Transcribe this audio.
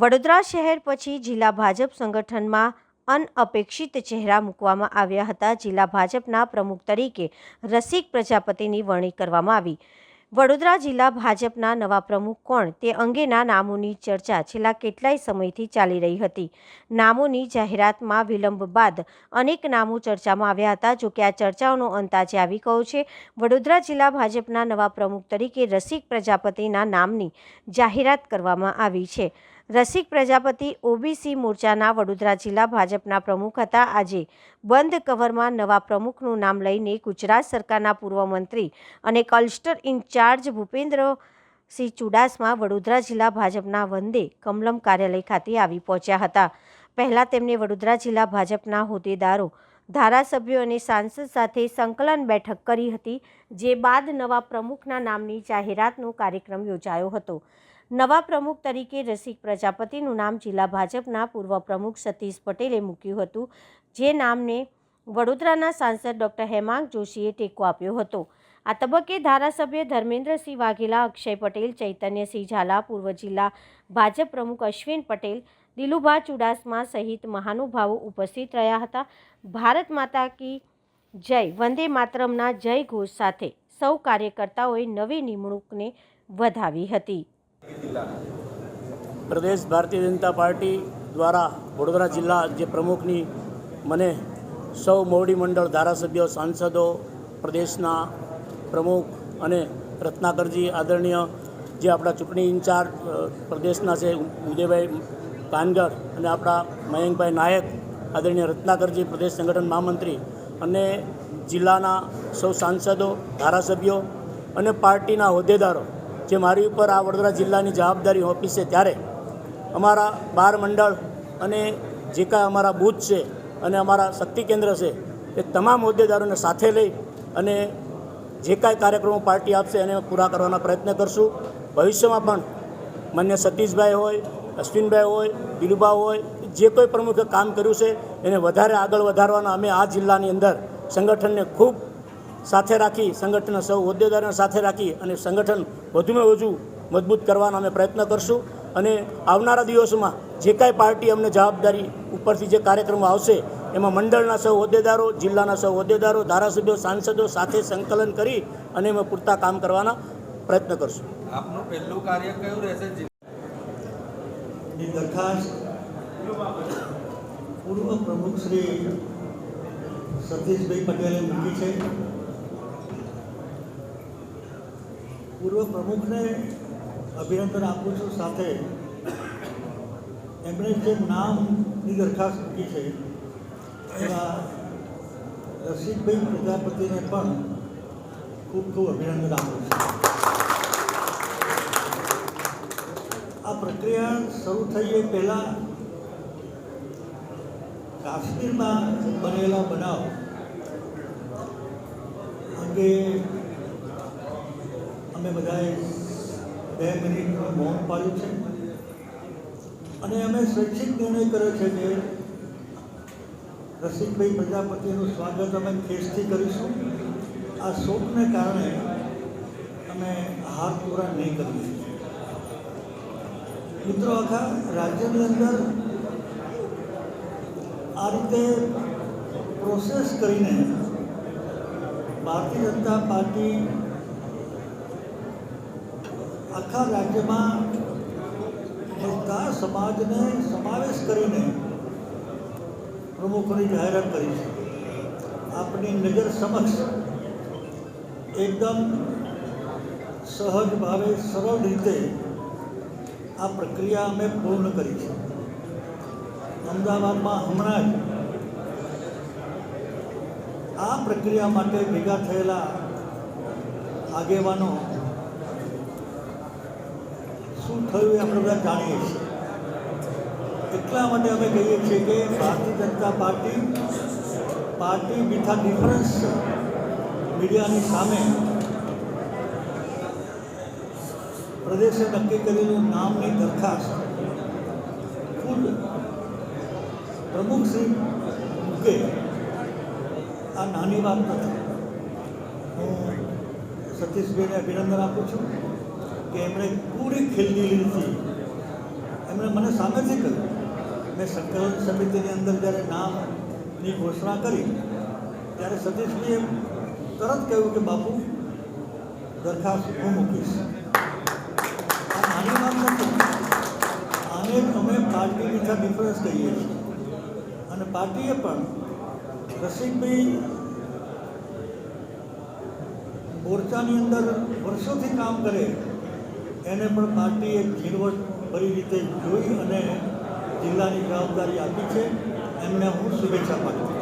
વડોદરા શહેર પછી જિલ્લા ભાજપ સંગઠનમાં અનઅપેક્ષિત ચહેરા મૂકવામાં આવ્યા હતા. જિલ્લા ભાજપના પ્રમુખ તરીકે રસિક પ્રજાપતિની વરણી કરવામાં આવી. વડોદરા જિલ્લા ભાજપના નવા પ્રમુખ કોણ? તે અંગેના નામોની ચર્ચા છેલ્લા કેટલાય સમયથી ચાલી રહી હતી. નામોની જાહેરાતમાં વિલંબ બાદ અનેક નામો ચર્ચામાં આવ્યા હતા. જોકે આ ચર્ચાઓનો અંત આજે આવી ગયો છે. વડોદરા જિલ્લા ભાજપના નવા પ્રમુખ તરીકે રસિક પ્રજાપતિના નામની જાહેરાત કરવામાં આવી છે. રસિક પ્રજાપતિ ઓબીસી મોરચાના વડોદરા જિલ્લા ભાજપના પ્રમુખ હતા. આજે બંધ કવરમાં નવા પ્રમુખનું નામ લઈને ગુજરાત સરકારના પૂર્વ મંત્રી અને કલ્સ્ટર ઇન્ચાર્જ ભૂપેન્દ્રસિંહ ચુડાસમા વડોદરા જિલ્લા ભાજપના વંદે કમલમ કાર્યાલય ખાતે આવી પહોંચ્યા હતા. પહેલાં તેમણે વડોદરા જિલ્લા ભાજપના હોદ્દેદારો, ધારાસભ્યો અને સાંસદ સાથે સંકલન બેઠક કરી હતી, જે બાદ નવા પ્રમુખના નામની જાહેરાતનો કાર્યક્રમ યોજાયો હતો. નવા પ્રમુખ તરીકે રસિક પ્રજાપતિનું નામ જિલ્લા ભાજપના પૂર્વ પ્રમુખ સતીશ પટેલે મૂક્યું હતું, જે નામને વડોદરાના સાંસદ ડૉક્ટર હેમાંગ જોશીએ ટેકો આપ્યો હતો. આ તબક્કે ધારાસભ્ય ધર્મેન્દ્રસિંહ વાઘેલા, અક્ષય પટેલ, ચૈતન્યસિંહ ઝાલા, પૂર્વ જિલ્લા ભાજપ પ્રમુખ અશ્વિન પટેલ, દિલુભા ચુડાસમા સહિત મહાનુભાવો ઉપસ્થિત રહ્યા હતા. ભારત માતા કી જય, વંદે માતરમના જય ઘોષ સાથે સૌ કાર્યકર્તાઓએ નવી નિમણૂકને વધાવી હતી. પ્રદેશ ભારતીય જનતા પાર્ટી દ્વારા વડોદરા જિલ્લા જે પ્રમુખની મને સૌ મોવડી મંડળ ધારાસભ્યો, સાંસદો, પ્રદેશના પ્રમુખ અને રત્નાકરજી આદરણીય જે આપણા ચૂંટણી ઇન્ચાર્જ પ્રદેશના છે ઉદયભાઈ કાનગર અને આપણા મયંકભાઈ નાયક, આદરણીય રત્નાકરજી, પ્રદેશ સંગઠન મહામંત્રી અને જિલ્લાના સૌ સાંસદો, ધારાસભ્યો અને પાર્ટીના હોદ્દેદારો જે મારી ઉપર આ વડોદરા જિલ્લાની જવાબદારી ઓફિસ છે ત્યારે અમારા બાર મંડળ અને જે કાંઈ અમારા બૂથ છે અને અમારા શક્તિ કેન્દ્ર છે, એ તમામ હોદ્દેદારોને સાથે લઈ અને જે કાંઈ કાર્યક્રમો પાર્ટી આપશે એને પૂરા કરવાના પ્રયત્ન કરશું. ભવિષ્યમાં પણ માન્ય સતીશભાઈ હોય, અશ્વિનભાઈ હોય દિલુભા હોય, જે કોઈ પ્રમુખે કામ કર્યું છે, એને વધારે આગળ વધારવાના અમે આ જિલ્લાની અંદર સંગઠનને ખૂબ સાથે રાખી સંગઠનના સૌ હોદ્દેદારોને સાથે રાખી અને સંગઠન વધુમાં વધુ મજબૂત કરવાનો અમે પ્રયત્ન કરશું. અને આવનારા દિવસોમાં જે કાંઈ પાર્ટી અમને જવાબદારી ઉપરથી જે કાર્યક્રમો આવશે એમાં મંડળના સૌ હોદ્દેદારો જિલ્લાના સૌ હોદ્દેદારો ધારાસભ્યો સાંસદો સાથે સંકલન કરી અને અમે પૂરતા કામ કરવાના પ્રયત્ન કરશું. આપનું પહેલું કાર્ય કયું રહેશે? દરખાસ્ત પૂર્વ પ્રમુખ શ્રી સતીશભાઈ પટેલે મૂકી છે. પૂર્વ પ્રમુખને અભિનંદન આપું છું સાથે. એમણે જે નામની દરખાસ્ત મૂકી છે એવા રસિકભાઈ પ્રજાપતિને પણ ખૂબ ખૂબ અભિનંદન આપું છું. આ પ્રક્રિયા શરૂ થઈ એ પહેલાં કાશ્મીરમાં બનેલા બનાવ અંગે બધાએ બે મિનિટનું મૌન પાડ્યું છે. અને અમે સ્વૈચ્છિક નિર્ણય કર્યો છે કે રસિકભાઈ પ્રજાપતિનું સ્વાગત અમે ખેસથી કરીશું. આ શોકને કારણે અમે હાર પૂરા નહીં કરીએ. મિત્રો, આખા રાજ્યની અંદર આ રીતે પ્રોસેસ કરીને ભારતીય જનતા પાર્ટી આખા રાજ્યમાં બધા સમાજને સમાવેશ કરીને પ્રમુખોની જાહેરાત કરી છે. આપની નજર સમક્ષ એકદમ સહજ ભાવે, સરળ રીતે આ પ્રક્રિયા અમે પૂર્ણ કરી છે. અમદાવાદમાં હમણાં જ આ પ્રક્રિયા માટે ભેગા થયેલા આગેવાનો શું થયું એ આપણે બધા જાણીએ છીએ. એટલા માટે અમે કહીએ છીએ કે Bharatiya Janata Party party with difference મીડિયાની સામે પ્રદેશે નક્કી કરેલું નામની દરખાસ્ત ખુદ પ્રમુખ શ્રી મૂકે, આ નાની વાત નથી. હું સતીશભાઈને અભિનંદન આપું છું. કે એમણે પૂરી ખીલદિલીથી એમણે મને સામેથી કહ્યું. મેં સંકલન સમિતિની અંદર જ્યારે નામની ઘોષણા કરી, ત્યારે સતીશજીએ તરત કહ્યું કે, બાપુ, દરખાસ્ત હું મૂકીશ. આ નાની વાત નથી. આને અમે પાર્ટી વિથા ડિફરન્સ કહીએ છીએ. અને પાર્ટીએ પણ રસિકભાઈ મોરચાની અંદર વર્ષોથી કામ કરે એને પણ પાર્ટીએ ઝીણવટ ભરી રીતે જોઈ અને જિલ્લાની જવાબદારી આપી છે. એમને હું શુભેચ્છા પાઠવું